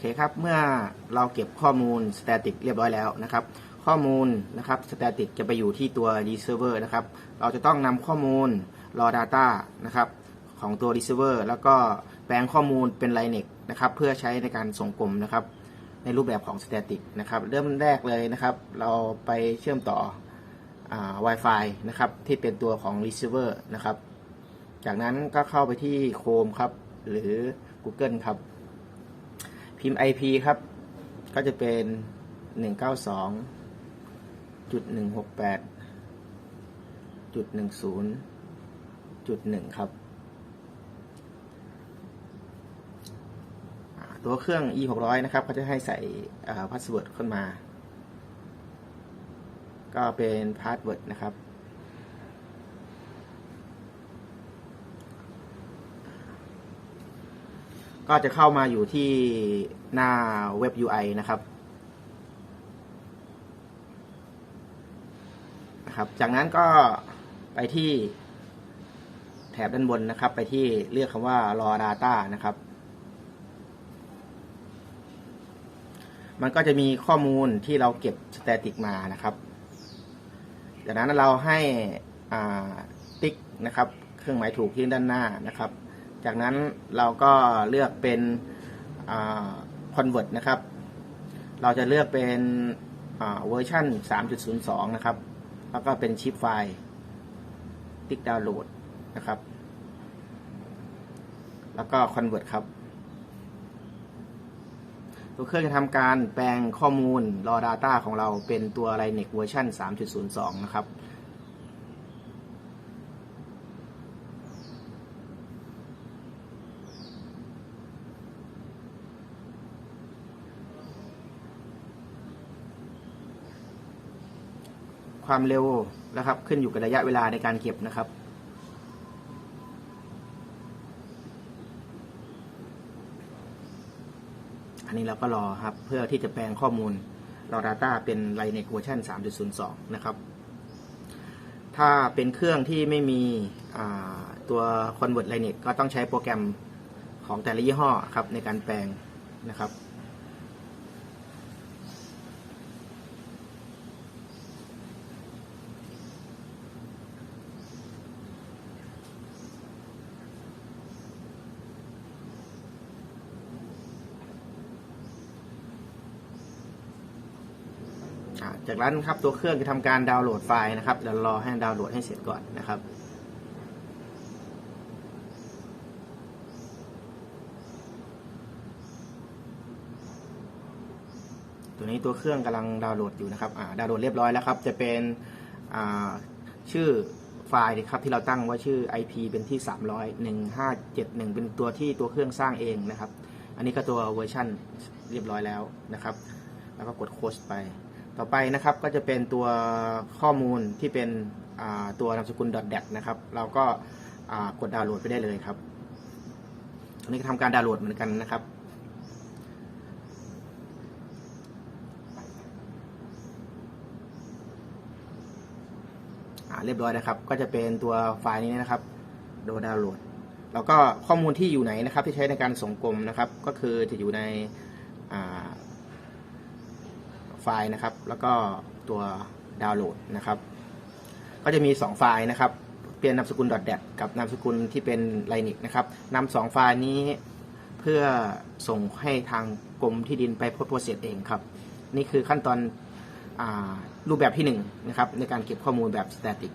เคครับเมื่อเราเก็บข้อมูล static เรียบร้อยแล้วนะครับ ข้อมูลนะครับ static จะไปอยู่ที่ตัว receiver นะครับ เราจะต้องนำข้อมูล raw data นะครับของตัว receiver แล้วก็แปลงข้อมูลเป็น Linux นะครับเพื่อใช้ในการส่งกลมนะครับ ในรูปแบบของ static นะครับเริ่มแรกเลยนะครับ เราไปเชื่อมต่ออา Wi-Fi นะครับที่เป็นตัวของ receiver นะครับ จากนั้นก็เข้าไปที่ Chrome ครับหรือ Google ครับ พิมพ์ IP ครับ ก็จะเป็น 192.168.10.1 ครับ ตัวเครื่อง e 6 0 0นะครับเขาจะให้ใส่พาสเวิร์ดขึ้นมา ก็เป็นพาสเวิร์ดนะครับ ก็จะเข้ามาอยู่ที่หน้าเว็บ UI นะครับนะครับ จากนั้นก็ไปที่แถบด้านบนนะครับ ไปที่เลือกคำว่า raw data นะครับ มันก็จะมีข้อมูลที่เราเก็บ static มานะครับ จากนั้นเราให้ติ๊กนะครับ เครื่องหมายถูกที่ด้านหน้านะครับ จากนั้นเราก็เลือกเป็นคอนเวิร์ตนะครับ เราจะเลือกเป็นเวอร์ชัน3.02 นะครับ แล้วก็เป็นชิปไฟล์ติ๊กดาวน์โหลดนะครับ แล้วก็คอนเวิร์ตครับตัวเครื่องจะทำการแปลงข้อมูล raw data ของเราเป็นตัว Linux เวอร์ชัน3.02 นะครับ ความเร็วนะครับ ขึ้นอยู่กับระยะเวลาในการเก็บนะครับ อันนี้เราก็รอครับ เพื่อที่จะแปลงข้อมูลรอ Data เป็น Linux เวอร์ชัน3.02 นะครับ ถ้าเป็นเครื่องที่ไม่มีตัว Convert Linux ก็ต้องใช้โปรแกรมของแต่ละยี่ห้อครับในการแปลงนะครับ จากนั้นครับตัวเครื่องจะทำการดาวน์โหลดไฟล์นะครับเดี๋ยวรอให้ดาวน์โหลดให้เสร็จก่อนนะครับตัวนี้ตัวเครื่องกำลังดาวน์โหลดอยู่นะครับอ่าดาวน์โหลดเรียบร้อยแล้วครับ จะเป็นอ่าชื่อไฟล์นะครับที่เราตั้งว่าชื่อ IP เป็นที่ 300 1571 เป็นตัวที่ตัวเครื่องสร้างเองนะครับ อันนี้ก็ตัวเวอร์ชันเรียบร้อยแล้วนะครับ แล้วก็กดโค้ชไป ต่อไปนะครับก็จะเป็นตัวข้อมูลที่เป็นตัวนามสกุล .dat นะครับ เราก็กดดาวน์โหลดไปได้เลยครับอันนี้ก็ทำการดาวน์โหลดเหมือนกันนะครับเรียบร้อยนะครับ ก็จะเป็นตัวไฟล์นี้นะครับ โดดาวน์โหลด แล้วก็ข้อมูลที่อยู่ไหนนะครับ ที่ใช้ในการส่งกลมนะครับ ก็คือจะอยู่ใน ไฟล์นะครับ แล้วก็ตัวดาวน์โหลดนะครับ ก็จะมี 2 ไฟล์นะครับเปลียนนามสกุล .dat กับนามสกุลที่เป็น Linux นะครับนำสองไฟล์นี้เพื่อส่งให้ทางกรมที่ดินไปโปรเซสเองครับ นี่คือขั้นตอนอรูปแบบที่1นนะครับในการเก็บข้อมูลแบบ static